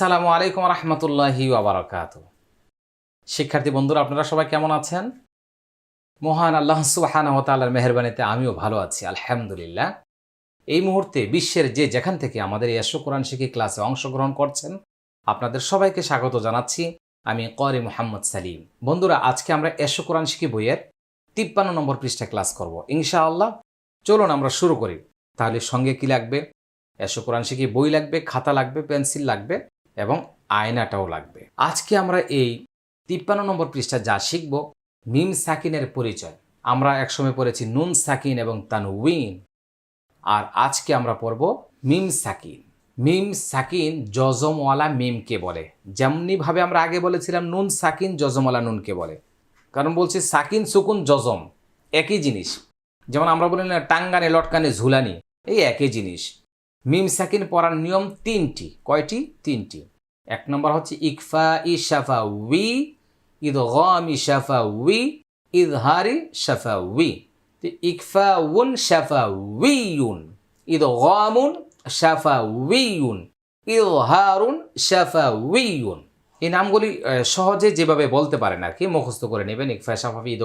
আসসালামু আলাইকুম রহমতুল্লাহি ওবরাকাত শিক্ষার্থী বন্ধুরা, আপনারা সবাই কেমন আছেন? মহান আল্লাহ সুবাহানতালার মেহরবানিতে আমিও ভালো আছি, আলহামদুলিল্লাহ। এই মুহূর্তে বিশ্বের যে যেখান থেকে আমাদের এশো কোরআন শিখি ক্লাসে অংশগ্রহণ করছেন, আপনাদের সবাইকে স্বাগত জানাচ্ছি আমি করি মোহাম্মদ সালিম। বন্ধুরা, আজকে আমরা এশো কোরআন শিখি বইয়ের তিপ্পান্ন নম্বর পৃষ্ঠা ক্লাস করব, ইনশাআল্লাহ। চলুন আমরা শুরু করি। তাহলে সঙ্গে কি লাগবে? এসো কোরআন শিখি বই লাগবে, খাতা লাগবে, পেন্সিল লাগবে এবং আয়নাটাও লাগবে। আজকে আমরা এই তিপ্পান্ন নম্বর পৃষ্ঠা যা শিখব, মিম সাকিনের পরিচয়। আমরা একসময় পড়েছি নুন সাকিন এবং তানউইন আর আজকে আমরা পড়ব মিম সাকিন। মিম সাকিন জজমওয়ালা মিমকে বলে। যেমনিভাবে আমরা আগে বলেছিলাম, নুন সাকিন জজমওয়ালা নুনকে বলে। কারণ বলছি, সাকিন সুকুন জজম। একই জিনিস। যেমন আমরা বলি না, টাঙ্গানে, লটকানে ঝুলানি। এই একই জিনিস। মিম সাকিন পড়ার নিয়ম তিনটি। কয়টি? তিনটি। এক নম্বর হচ্ছে, ইকফা ই শাফা উই, ইদ গম ই শাফা উই, ইদ হারি শাফা উই। ইকফা উন শাফা উইউন ইদ গমুন শাফা উইউন ইদ হারুন শাফা উইউন এই নামগুলি সহজে যেভাবে বলতে পারেন আর কি, মুখস্থ করে নেবেন, ইকফা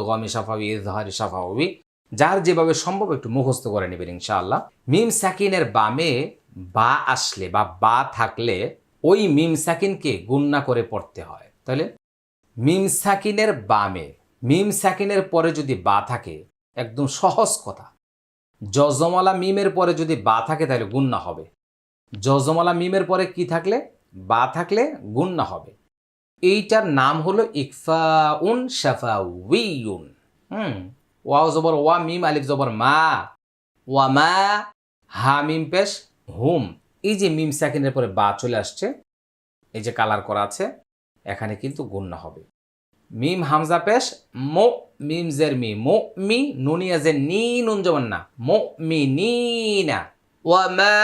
গমি শাফাবি ইদ হারি শাফাউই যার যেভাবে সম্ভব একটু মুখস্থ করে নেবেন ইনশাআল্লাহ। মিম সাকিনের বামে বা আসলে বা বা থাকলে ওই মিম সাকিনকে গুন্না করে পড়তে হয়। তাহলে মিম সাকিনের বামে, মিম সাকিনের পরে যদি বা থাকে, একদম সহজ কথা। জজমালা মিমের পরে যদি বা থাকে তাহলে গুন্না হবে। জজমালা মিমের পরে কি থাকলে? বা থাকলে গুন্না হবে। এইটার নাম হলো ইকফাউন শাফাউইউন। হুম। ওয়াও জবর ওয়া মিম আলিফ জবর মা। ওয়া মা হা মিম পেশ হুম। এই যে মিম সাকিনের পরে বা চলে আসছে, এই যে কালার করা আছে, এখানে কিন্তু গুন্না হবে। মিম হামজা পেশ মো মিম জের মি, মো মি নুনিয়া জের নি, নুন জবন না, মো মি নি না। ওয়া মা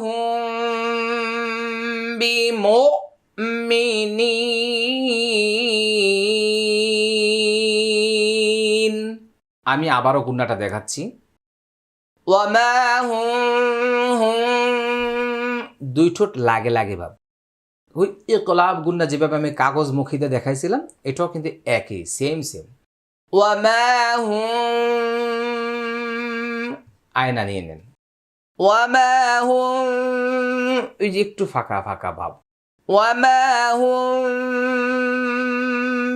হুম আমি আবারও গুন্নাটা দেখাচ্ছি। ওয়ামা দুই ঠোঁট লাগে লাগে ভাব। ওই একলাভ গুন্না যেভাবে আমি কাগজ মুখিতে দেখাইছিলাম এটাও কিন্তু একই সেম সেম ওয়ামা আয়না নিয়ে নেন। ওয়ামা ওই যে একটু ফাঁকা ফাঁকা ভাব। ওয়ামা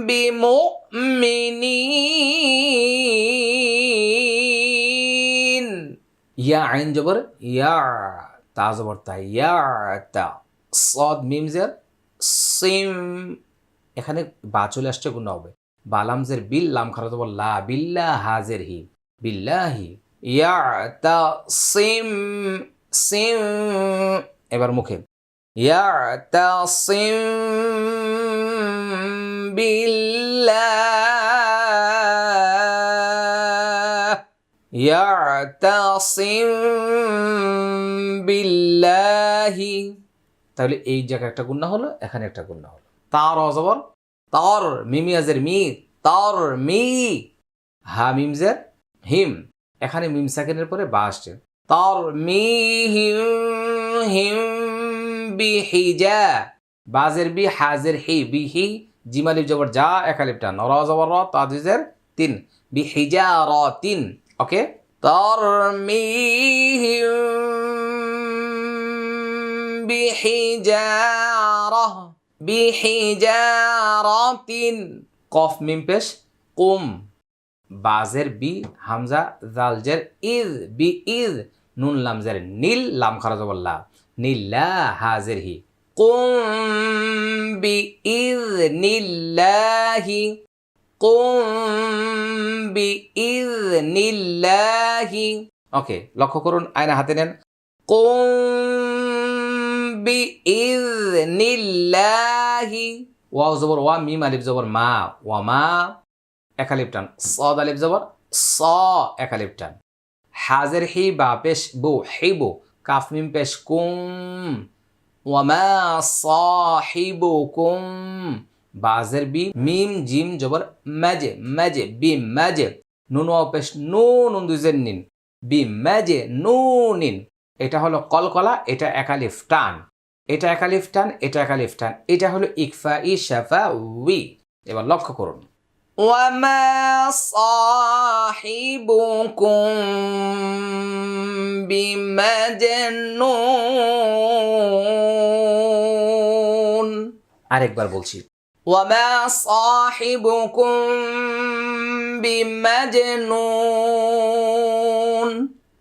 বিমুমিনিন। ইয়া আইন জবর, ইয়া তা জবর তা, ইয়া তা। সদ মিমজের সেম, এখানে বা চলে আসছে গুণ হবে। বালামজের বিল, লাম খারাপ জবর লা বিল্লা হাজের হি বিল্লা হি ইয়া তা সেম সেম, এবার মুখে। ইয়া তা সিম, বিল يعتصم بالله তাহলে এই জায়গায় একটা গুণা হলো এখানে একটা গুণা হলো তার অজবর তর মিমিয়াজের মি তর মি হা মিমজের হিম এখানে মিম সাকিনের পরে বা আসছে তর মি হিম হিম বিহিজা বাজের বি হাজের হি বিহি জিমালিফ জবর যা একালিফ টান র জবর র তাজিজের তিন বি হিজা র তিন ওকে তরমিহিম বিহিজারহ বিহিজারাতিন কফ মিম পেশ কুম বাজের বি হামজা জালজের ইজ বি ইজ নুন লামজের নীল লাম খারা জবর লা নীল্লা হাজের হি قم بإذن الله قم বিইজনিল্লাহি ওকে লক্ষ্য করুন, আয়না হাতে নেন। বিইজনিল্লাহি ওয়া জবর, ওয়া, মিম, আলিফ জবর, মা, ওয়া, মা একালিফ টান। সদ, আলিফ জবর, স একালিফ টান। হাজের, হি, বা, পেশ, বু হি বু কাফ, মিম, পেশ, কুম। ওয়া, মা সাহিবুকুম বাজের বি মিম জিম জবর মাজে মাজে বি মাজে নুন ওয়াও পেশ নু নুন দুজের নিন বি মাজে নুনিন এটা হলো কলকলা এটা একালিফ টান এটা একালিফ টান এটা একালিফ টান এটা হলো ইকফা ই শাফা উই এবার লক্ষ্য করুন وما صاحبكم بمجنون আরেকবার বলছি وما صاحبكم بمجنون.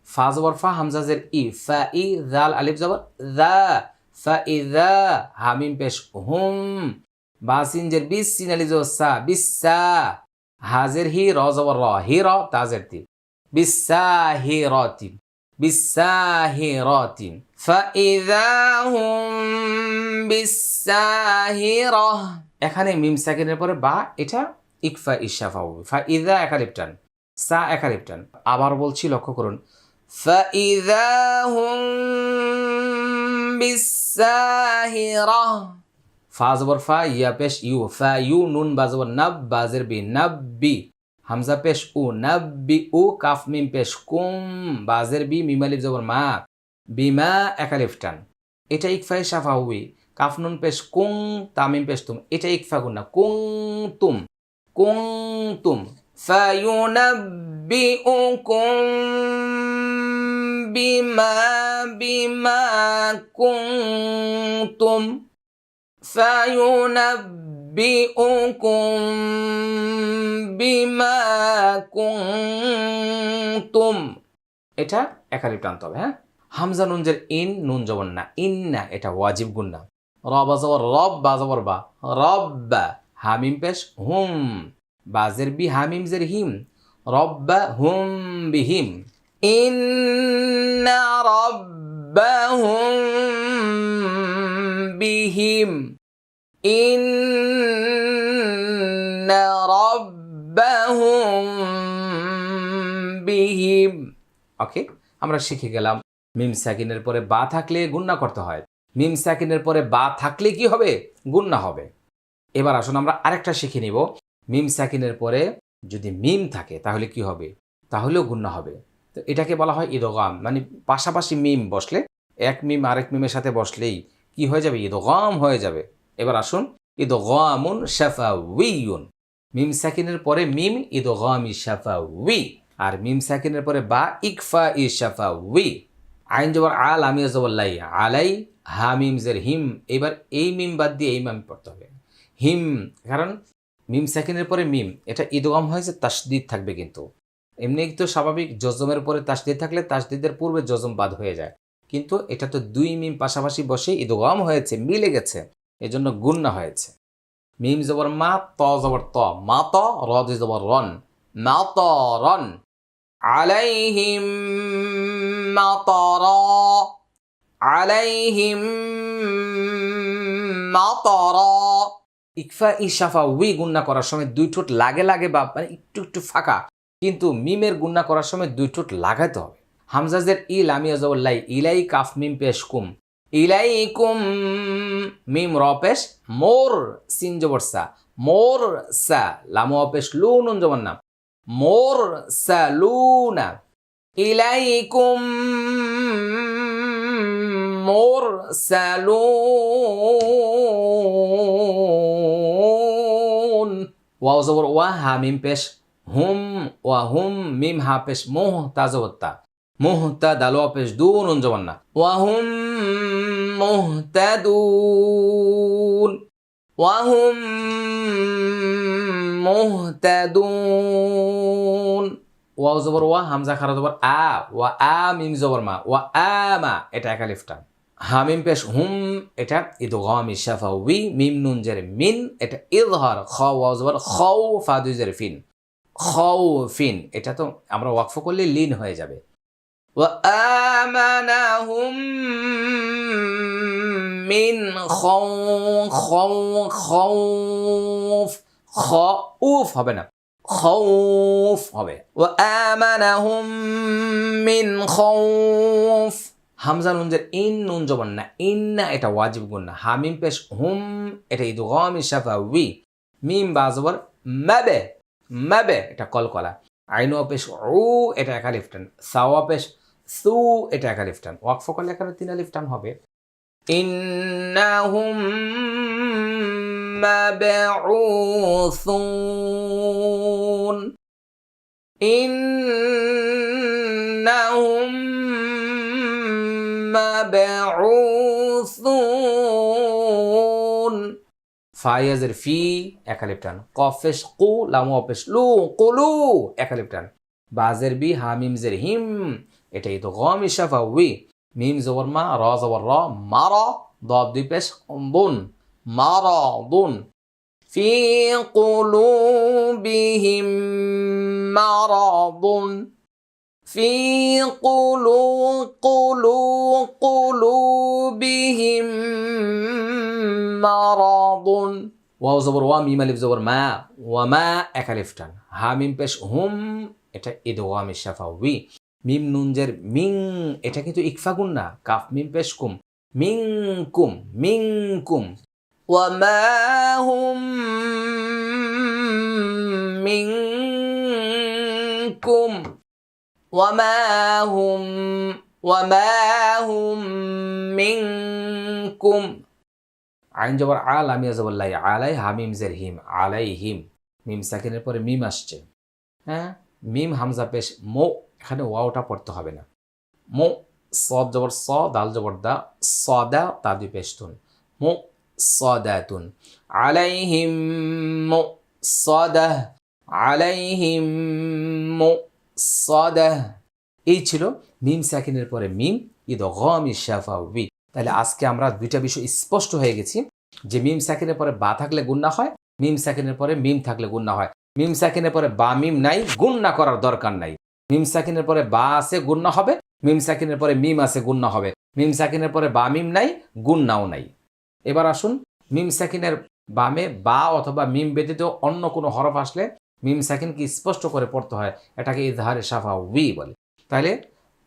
فا زبر فا همزه زر إي. فا اي ذال الف زبر. ذا. فا فاذا همين پیش هم. باسين جر بيس سين الف زبر سا. بيس بسا حاضر هي را زبر را. هي را تازر تي بيس سا هي بالساهرات بالساهرات فإذا هم بالساهرة এখানে মিম সাকিনের পরে বা, এটা ইকফা ইশাফা হবে ফা ইদা একালিপটান, সা একালিপটান। আবার বলছি লক্ষ্য করুন। ফা ইদা হুম বিসাহিরা, ফা জবর ফা, ইয়া পেশ ইউ, ফা ইউ নুন বাজবর নাব বাজের বি নাব বি, হামজা পেশ উ, নাব বি উ, কাফ মিম পেশ কুম বাজের বি মিমালিফ জবর মা, বিমা একালিফটান এটা ইকফাই সাফাউই হুই কাফ নুন পেশ কুং তামিম পেশ তুম এটা ইকফা গুন্না কুং তুম কুং তুম فينبئكم بما بما كنتم فينبئكم بما كنتم এটা একালিপ টানতে হবে হ্যাঁ হামজা নুনজের ইন নুন জবর না ইন না এটা ওয়াজিব গুন্না রব আজবর রব বা আজবর বা। রব হামিম পেশ হুম। বাজের বি হামিম, জের হিম। রব হুম বিহিম ইন্না রব হুম বিহিম ইন্না রব হুম বিহিম ওকে, আমরা শিখে গেলাম। মিম সাকিনের পরে বা থাকলে গুন্না করতে হয়। মিম সাকিনের পরে বা থাকলে কি হবে? গুন্না হবে। এবার আসুন আমরা আরেকটা শিখে নিব। মিম সাকিনের পরে যদি মিম থাকে, তাহলে কি হবে? তাহলেও গুন্না হবে। তো এটাকে বলা হয় ইদগাম। মানে পাশাপাশি মিম বসলে, এক মিম আরেক মিমের সাথে বসলেই কি হয়ে যাবে? ইদগাম হয়ে যাবে। এবার আসুন, ইদগামুন শাফা উইউন মিম সাকিনের পরে মিম, ইদগামি শাফা উই আর মিম সাকিনের পরে বা ইকফা ই শাফা উই আইন জবর আল আমি জবর লাই, আলাই। হা মিমসের হিম, এবার এই মিম বাদ দিয়ে এই মিম পড়তে হবে। হিম, কারণ মিম সেকেন্ডের পরে মিম, এটা ইদগম হয়েছে, তাসদিদ থাকবে কিন্তু। এমনি তো স্বাভাবিক, জজমের পরে তাসদিদ থাকলে তাসদিদের পূর্বে যজম বাদ হয়ে যায়। কিন্তু এটা তো দুই মিম পাশাপাশি বসে ইদগম হয়েছে, মিলে গেছে, এজন্য গুণ্য হয়েছে। মিম জবর মা, ত জবর ত, মা ত র জবর রন, মা ত রন। আলাইহিম মা ত عليهم مطرا ইকফা ইশাফা উই গুন্না করার সময় দুই ঠোঁট লাগে লাগে বা মানে একটু একটু ফাঁকা কিন্তু মিমের গুন্না করার সময় দুই ঠোঁট লাগাতে হবে হামজাজের ইল আমি লাই ইলাই কাফ মিম পেশ কুম ইলাইকুম মিম র পেশ মোর সিন জবর সা মোর সা লামু পেশ লু নুন জবর নাম মোর সা লুনা إليكم মুরসালুন ওয়াও জবর ওয়া হা মিম পেশ হুম ওয়া হুম মিম হা পেশ মুহ তাজবত্তা মুহতা দালো পেশ দু নুন না ওয়া হুম মুহতাদুন ওয়া হুম মুহতাদুন ওয়াও জবর ওয়া হামজা খারা জবর আ ওয়া আ মিম জবর মা ওয়া আ মা এটা লিফটা হামিম পেশ হুম এটা ইদু গামি শাফা উই মিম নুন জের মিন এটা ইজহার খ ওয়াও জবর খাও ফা দুই জের ফিন খাও ফিন এটা তো আমরা ওয়াকফ করলে লিন হয়ে যাবে وآمنهم من خوف خوف خوف খউফ হবে না খউফ হবে وآمنهم من خوف হামজা নুনজের ইন নুন জবর না ইন না এটা ওয়াজিব গুণ না হামিম পেশ হুম এটা ইদু গামি শাফা উই মিম বা জবর মাবে মাবে এটা কলকলা আইনু পেশ উ এটা একা লিফটান সাওয়া পেশ সু এটা একা লিফটান ওয়াকফ করলে এখানে তিন লিফটান হবে إنهم مبعوثون إنهم مبعوثون ফায়াজের ফি একালিপটান কফেশ কু লামু অপেশ লু কুলু একালিপটান বাজের বি হামিম জের হিম এটাই তো গম ইশাফা উই মিম জবর মা র জবর র মার দব দুই পেশ বুন মার বুন في قلوبهم مرض في قلوب قلوب قلوبهم مرض ওয়াও জবর ওয়া মিম আলিফ জবর মা ওয়া মা একালিফটান হা মিম পেশ হুম এটা Eid warm ইশাফা we meme নুনজের Ming এটা কিন্তু ইকফা গুণ না কাফ মিম পেশ কুম মিং কুম মিং কুম وما هم منكم وما هم وما هم منكم আইন জবর আল আমি জবর লাই আলাই হামিম জের হিম আলাই হিম মিম সাকিনের পরে মিম আসছে হ্যাঁ মিম হামজা পেশ মো এখানে ওয়াওটা পড়তে হবে না মো সদ জবর স দাল জবর দা সদা তা দুই পেশতুন মো সদাতুন عليهم مؤصدة عليهم সদাহ এই ছিল মিম স্যাকিনের পরে মিম ইদ গম ইশাফাউবি তাহলে আজকে আমরা দুইটা বিষয় স্পষ্ট হয়ে গেছি। যে মিম স্যাকিনের পরে বা থাকলে গুন্না হয়, মিম স্যাকিনের পরে মিম থাকলে গুন্না হয়। মিম স্যাকিনের পরে বা মিম নাই, গুন্না করার দরকার নাই। মিম সাকিনের পরে বা আছে, গুন্না হবে। মিম সাকিনের পরে মিম আছে, গুন্না হবে। মিম সাকিনের পরে বা মিম নাই, গুন্নাও নাই। এবার আসুন, মিম সাকিনের বামে বা অথবা মিম ব্যতীত অন্য কোনো হরফ আসলে মিম সাকিনকে স্পষ্ট করে পড়তে হয়, এটাকে ইজহারে সাফা উই বলে। তাহলে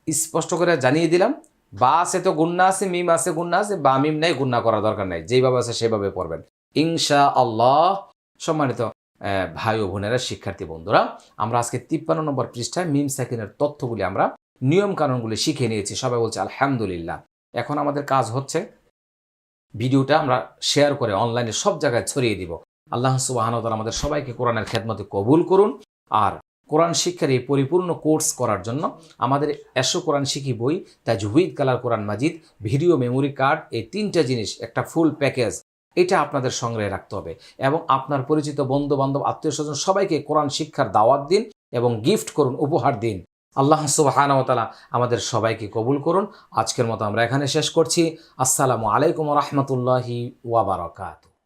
স্পষ্ট করে জানিয়ে দিলাম, বা আছে তো গুন্না আছে, মিম আছে, গুন্না আছে, বা মিম নাই, গুন্না করার দরকার নাই যেভাবে আছে সেভাবে পড়বেন। ইনশা আল্লাহ সম্মানিত ভাই ও বোনেরা, শিক্ষার্থী বন্ধুরা, আমরা আজকে তিপ্পান্ন নম্বর পৃষ্ঠায় মিম সাকিনের তথ্যগুলি আমরা নিয়ম কানুনগুলি শিখে নিয়েছি, সবাই বলছে আলহামদুলিল্লাহ। এখন আমাদের কাজ হচ্ছে, ভিডিওটা আমরা শেয়ার করে অনলাইনে সব জায়গায় ছড়িয়ে দিব। আল্লাহ সুবাহান আমাদের সবাইকে কোরআনের খেদমতে কবুল করুন আর কোরআন শিক্ষার এই পরিপূর্ণ কোর্স করার জন্য আমাদের এসো কোরআন শিখি বই, তাজহুইদ colour Quran Majid, video memory card, এই তিনটা জিনিস, একটা ফুল প্যাকেজ, এটা আপনাদের সংগ্রহে রাখতে হবে। এবং আপনার পরিচিত বন্ধু বান্ধব আত্মীয় স্বজন সবাইকে কোরআন শিক্ষার দাওয়াত দিন এবং গিফট করুন, উপহার দিন। আল্লাহ সুবাহানতালা আমাদের সবাইকে কবুল করুন। আজকের মতো আমরা এখানে শেষ করছি। আসসালামু আলাইকুম রহমতুল্লাহি ওয়াবারকাত